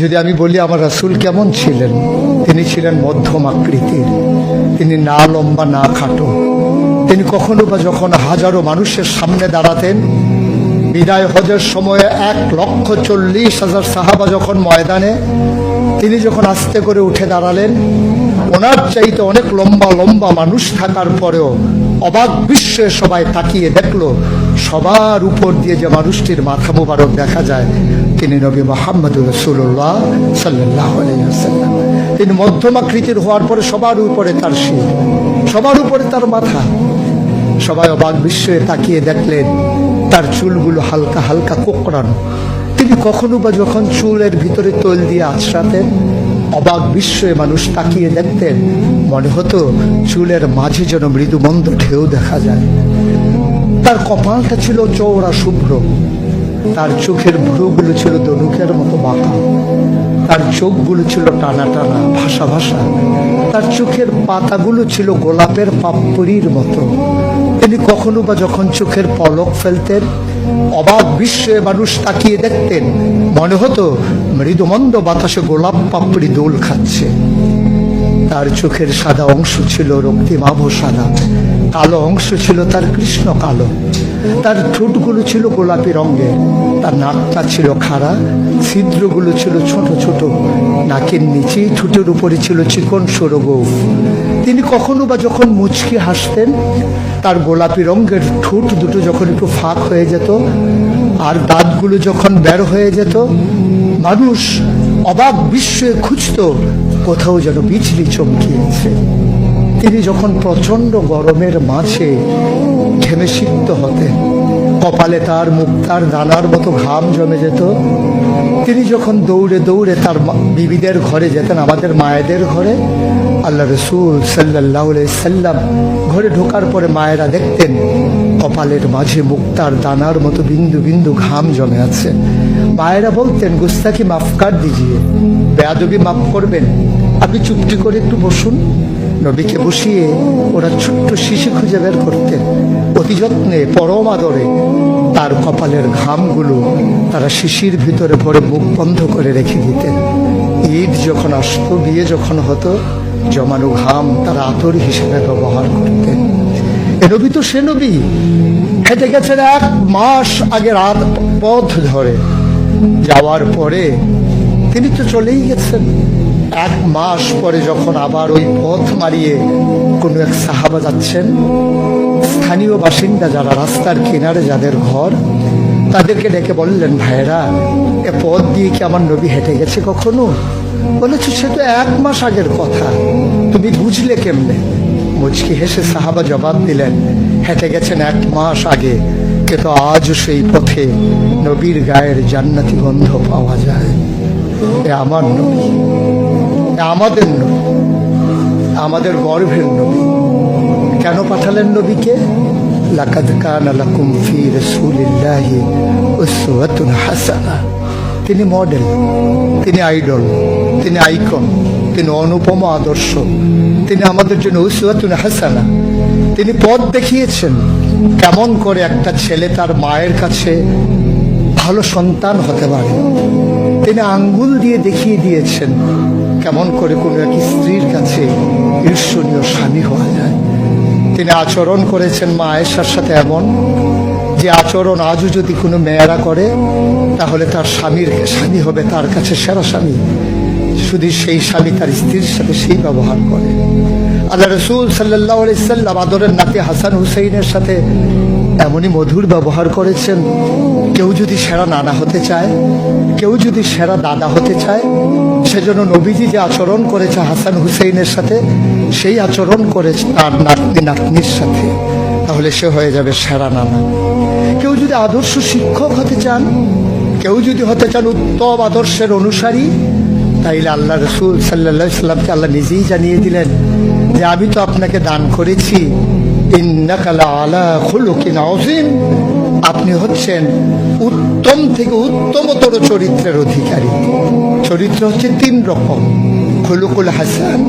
যদি আমি বলি আমার রাসূল কেমন ছিলেন? তিনি ছিলেন মধ্যম আকৃতির। তিনি না লম্বা, না খাটো। তিনি কখনো বা যখন হাজারো মানুষের সামনে দাঁড়াতেন, বিদায় হজের সময়ে এক লক্ষ চল্লিশ হাজার সাহাবা যখন ময়দানে, তিনি যখন আস্তে করে উঠে দাঁড়ালেন, ওনার চাইতে অনেক লম্বা লম্বা মানুষ থাকার পরেও অবাক বিশ্বে সবাই তাকিয়ে দেখল, সবার উপর দিয়ে যে মানুষটির মাথা মোবারক দেখা যায় তিনি নবী মোহাম্মদ রসুল্লাহ সাল্লাহ তিনি মধ্যমাকৃতির হওয়ার পরে সবার উপরে তার শির, সবার উপরে তার মাথা। সবাই অবাক বিস্ময়ে তাকিয়ে দেখলেন, তার চুলগুলো হালকা হালকা কোকড়ানো। তিনি কখনো বা যখন চুলের ভিতরে তৈল দিয়ে আছড়াতেন, অবাক বিস্ময়ে মানুষ তাকিয়ে দেখতেন, মনে হতো চুলের মাঝে যেন মৃদুমন্দ ঢেউ দেখা যায়। তার কপালটা ছিল চৌড়া শুভ্র। তার চোখের ভ্রুগুলো ছিল দনুকের মতো বাঁকা। তার চোখগুলো ছিল টানা টানা ভাষা ভাষা তার চোখের পাতাগুলো ছিল গোলাপের পাপড়ির মতো। তিনি কখনো বা যখন চোখের পলক ফেলতেন, অবাক বিশ্বে মানুষ তাকিয়ে দেখতেন। মনে হতো মৃদুমন্দ বাতাসে গোলাপ পাপড়ি দোল খাচ্ছে। তার চোখের সাদা অংশ ছিল রক্তিমাভ সাদা। কালো অংশ ছিল তার কৃষ্ণ কালো। তার ঠোঁটগুলো ছিল গোলাপি রঙের। তার নাকটা ছিল খাড়া। ছিদ্রগুলো ছিল ছোট ছোট। নাকের নিচেই ঠোঁটের উপরে ছিল চিকন সরগৌ তিনি কখনো বা যখন মুচকি হাসতেন, তার গোলাপি রঙের ঠোঁট দুটো যখন একটু ফাঁক হয়ে যেত, আর দাঁতগুলো যখন বের হয়ে যেত, মানুষ অবাক বিশ্বে খুঁজত কোথাও যেন বিজলি চমকিয়েছে। তিনি যখন প্রচণ্ড গরমের মাঝে ঘেমে সিক্ত হতেন, কপালে তার মুখ, তার দানার মতো ঘাম জমে যেত, তিনি যখন দৌড়ে দৌড়ে তার বিবিদের ঘরে যেতেন, আমাদের মায়েদের ঘরে, আল্লাহ রসুল সাল্লাহ সাল্লাম ঘরে ঢোকার পরে মায়েরা দেখতেন, কপালের মাঝে মুক্তার দানার মতো বিন্দু বিন্দু ঘাম জমে আছে। মায়েরা বলতেন গুস্তাকি মাফ কার দিজিয়ে, বেয়াদবি মাফ করবেন। আপনি চুপটি করে একটু বসুন। নবীকে বসিয়ে ওরা ছোট্ট শিশু খুঁজে বের করতেন অতি যত্নে, পরম আদরে তার কপালের ঘামগুলো তারা শিশির ভিতরে ভরে মুখ বন্ধ করে রেখে দিতেন। ঈদ যখন আসতো, বিয়ে যখন হতো, জমানো ঘাম তারা আতর হিসেবে ব্যবহার করতেন। এ নবী তো সে নবী। হেঁটে গেছেন এক মাস আগে রাত পথ ধরে। যাওয়ার পরে তিনি তো চলেই গেছেন। এক মাস পরে যখন আবার ওই পথ মারিয়ে কোনো এক সাহাবা যাচ্ছেন, স্থানীয় বাসিন্দা যারা রাস্তার কিনারে যাদের ঘর, তাদেরকে ডেকে বললেন ভাইরা এ পথ দিয়ে কি আমার নবী হেঁটে গেছে কখনো? বলেছে, সে তো এক মাস আগের কথা। তুমি বুঝলে কেমনে? মুচকি হেসে সাহাবা জবাব দিলেন, হেঁটে গেছেন এক মাস আগে। কিন্তু আজও সেই পথে নবীর গায়ের জান্নাতি গন্ধ পাওয়া যায়। এ আমার নবী। আমাদের নবী। আমাদের গর্ভের নবী। কেন পাঠালেন নবীকে? লাকাদ কানা লাকুম ফি রাসূলিল্লাহি উসওয়াতুন হাসানা। তিনি মডেল, তিনি আইডল, তিনি আইকন, তিনি অনুপম আদর্শ, তিনি আমাদের জন্য উসওয়াতুন হাসানা। তিনি পথ দেখিয়েছেন কেমন করে একটা ছেলে তার মায়ের কাছে ভালো সন্তান হতে পারে। তিনি আঙ্গুল দিয়ে দেখিয়ে দিয়েছেন কেমন করে কোনো এক স্ত্রীর কাছে ঈর্ষণীয় স্বামী হওয়া যায়। তিনি আচরণ করেছেন মা আয়েশার সাথে এমন যে আচরণ আজও যদি কোনো মেয়েরা করে, তাহলে তার স্বামীর স্বামী হবে, তার কাছে সেরা স্বামী। শুধু সেই স্বামী তার স্ত্রীর সাথে সেই ব্যবহার করে। আল্লাহ রসুল সাল্লাহ সাল্লাম আদরের নাতি হাসান হুসেইনের সাথে এমনই মধুর ব্যবহার করেছেন। কেউ যদি সেরা নানা হতে চায়, কেউ যদি সেরা দাদা হতে চায়, সেজন্য নবীজি যে আচরণ করেছে হাসান হুসেইনের সাথে, সেই আচরণ করেছে তার নাতনি নাতনির সাথে, তাহলে সে হয়ে যাবে সেরা নানা। কেউ যদি আদর্শ শিক্ষক হতে চান, কেউ যদি হতে চান উত্তম আদর্শের অনুসারী, তাইলে আল্লাহ রসুল সাল্লাহ সাল্লামকে আল্লাহ নিজেই জানিয়ে দিলেন যে, আমি তো আপনাকে দান করেছি আপনি হচ্ছেন উত্তম থেকে উত্তমতর চরিত্রের অধিকারী। চরিত্র হচ্ছে তিন রকম। খুলুকুল হাসান